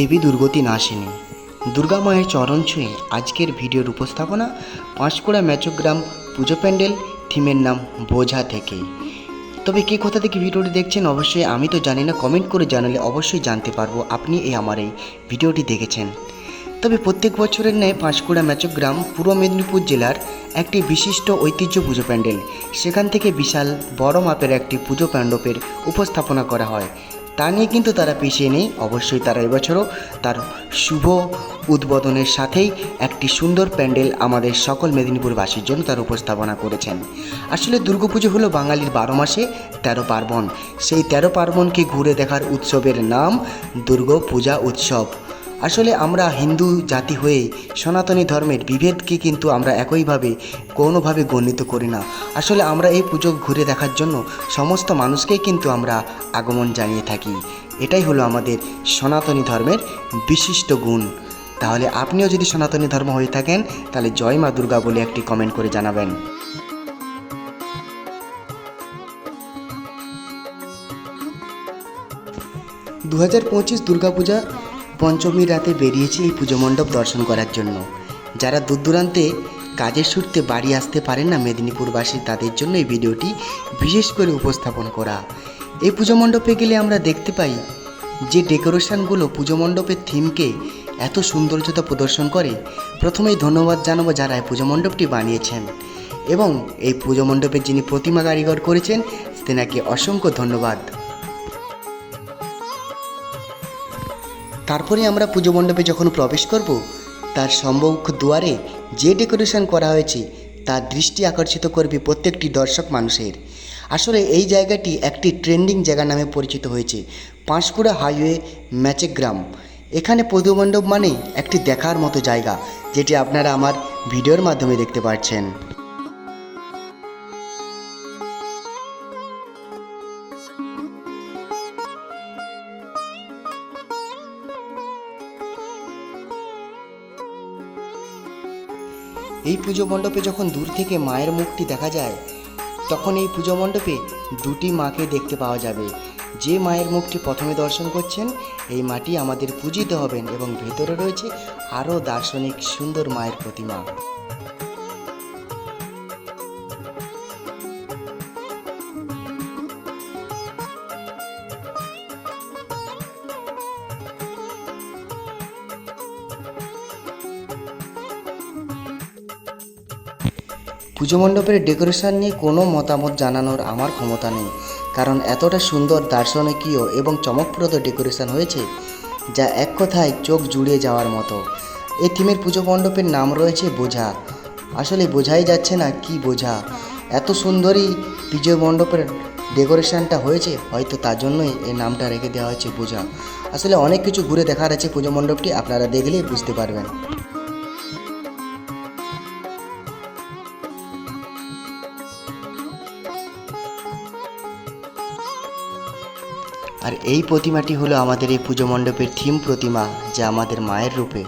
দেবী দুর্গতি নাশিনী দুর্গা মায়ের চরণ ছুঁয়ে আজকের ভিডিওর উপস্থাপনা পাঁশকুড়া ম্যাচোগ্রাম পুজো প্যান্ডেল, থিমের নাম বোঝা থেকে। তবে কে কোথা থেকে ভিডিওটি দেখছেন অবশ্যই আমি তো জানি না, কমেন্ট করে জানালে অবশ্যই জানতে পারব আপনি এই আমার এই ভিডিওটি দেখেছেন। তবে প্রত্যেক বছরের ন্যায় পাঁশকুড়া ম্যাচোগ্রাম, পূর্ব মেদিনীপুর জেলার একটি বিশিষ্ট ঐতিহ্য পুজো প্যান্ডেল। সেখান থেকে বিশাল বড় মাপের একটি পুজো মণ্ডপের উপস্থাপনা করা হয়। তা নিয়ে কিন্তু তারা পিছিয়ে নেই। অবশ্যই তারা এবছরও তার শুভ উদ্বোধনের সাথেই একটি সুন্দর প্যান্ডেল আমাদের সকল মেদিনীপুরবাসীর জন্য তার উপস্থাপনা করেছেন। আসলে দুর্গাপুজো হলো বাঙালির বারো মাসে তেরো পার্বণ। সেই তেরো পার্বণকে ঘুরে দেখার উৎসবের নাম দুর্গাপূজা উৎসব। আসলে আমরা হিন্দু জাতি হয়ে সনাতনী ধর্মের বিভেদকে কিন্তু আমরা একইভাবে কোনোভাবে গণিত করি না। আসলে আমরা এই পুজো ঘুরে দেখার জন্য সমস্ত মানুষকেই কিন্তু আমরা আগমন জানিয়ে থাকি। এটাই হলো আমাদের সনাতনী ধর্মের বিশিষ্ট গুণ। তাহলে আপনিও যদি সনাতনী ধর্ম হয়ে থাকেন, তাহলে জয় মা দুর্গা বলে একটি কমেন্ট করে জানাবেন। দু হাজার পঁচিশ দুর্গাপূজা পঞ্চমী রাতে বেরিয়েছি এই পুজো মণ্ডপ দর্শন করার জন্য। যারা দূর দূরান্তে কাজের সূত্রে বাড়ি আসতে পারেন না মেদিনীপুরবাসী, তাদের জন্য এই ভিডিওটি বিশেষ করে উপস্থাপন করা। এই পুজো মণ্ডপে গেলে আমরা দেখতে পাই যে ডেকোরেশনগুলো পুজো মণ্ডপের থিমকে এত সৌন্দর্যতা প্রদর্শন করে। প্রথমেই ধন্যবাদ জানাব যারা এই পুজো মণ্ডপটি বানিয়েছেন। এবং এই পুজো মণ্ডপের যিনি প্রতিমা কারিগর করেছেন, তেনাকে অসংখ্য ধন্যবাদ। তারপরে আমরা পুজো মণ্ডপে যখন প্রবেশ করব, তার সম্মুখ দুয়ারে যে ডেকোরেশন করা হয়েছে, তার দৃষ্টি আকর্ষিত করবে প্রত্যেকটি দর্শক মানুষের। আসলে এই জায়গাটি একটি ট্রেন্ডিং জায়গা নামে পরিচিত হয়েছে, পাঁশকুড়া হাইওয়ে ম্যাচেগ্রাম। এখানে পুজো মণ্ডপ মানেই একটি দেখার মতো জায়গা, যেটি আপনারা আমার ভিডিওর মাধ্যমে দেখতে পাচ্ছেন এই পুজো মণ্ডপে যখন দূর থেকে মায়ের মুখটি দেখা যায়, তখন এই পুজো মণ্ডপে দুটি মাকে দেখতে পাওয়া যাবে। যে মায়ের মুখটি প্রথমে দর্শন করছেন, এই মাটি আমাদের পূজিত হবেন এবং ভেতরে রয়েছে আরও দার্শনিক সুন্দর মায়ের প্রতিমা। পুজো মণ্ডপের ডেকোরেশন নিয়ে কোনো মতামত জানানোর আমার ক্ষমতা নেই। কারণ এতটা সুন্দর, দার্শনিকীয় এবং চমকপ্রদ ডেকোরেশন হয়েছে যা এক কথায় চোখ জুড়িয়ে যাওয়ার মতো। এই থিমের পুজো মণ্ডপের নাম রয়েছে বোঝা। আসলে বোঝাই যাচ্ছে না কি বোঝা। এত সুন্দরই পুজো মণ্ডপের ডেকোরেশনটা হয়েছে, হয়তো তার জন্যই এই নামটা রেখে দেওয়া হয়েছে বোঝা। আসলে অনেক কিছু ঘুরে দেখার আছে পুজো মণ্ডপটি, আপনারা দেখলেই বুঝতে পারবেন। আর এই প্রতিমাটি হলো আমাদের এই পুজো মণ্ডপের থিম প্রতিমা যা আমাদের মায়ের রূপে।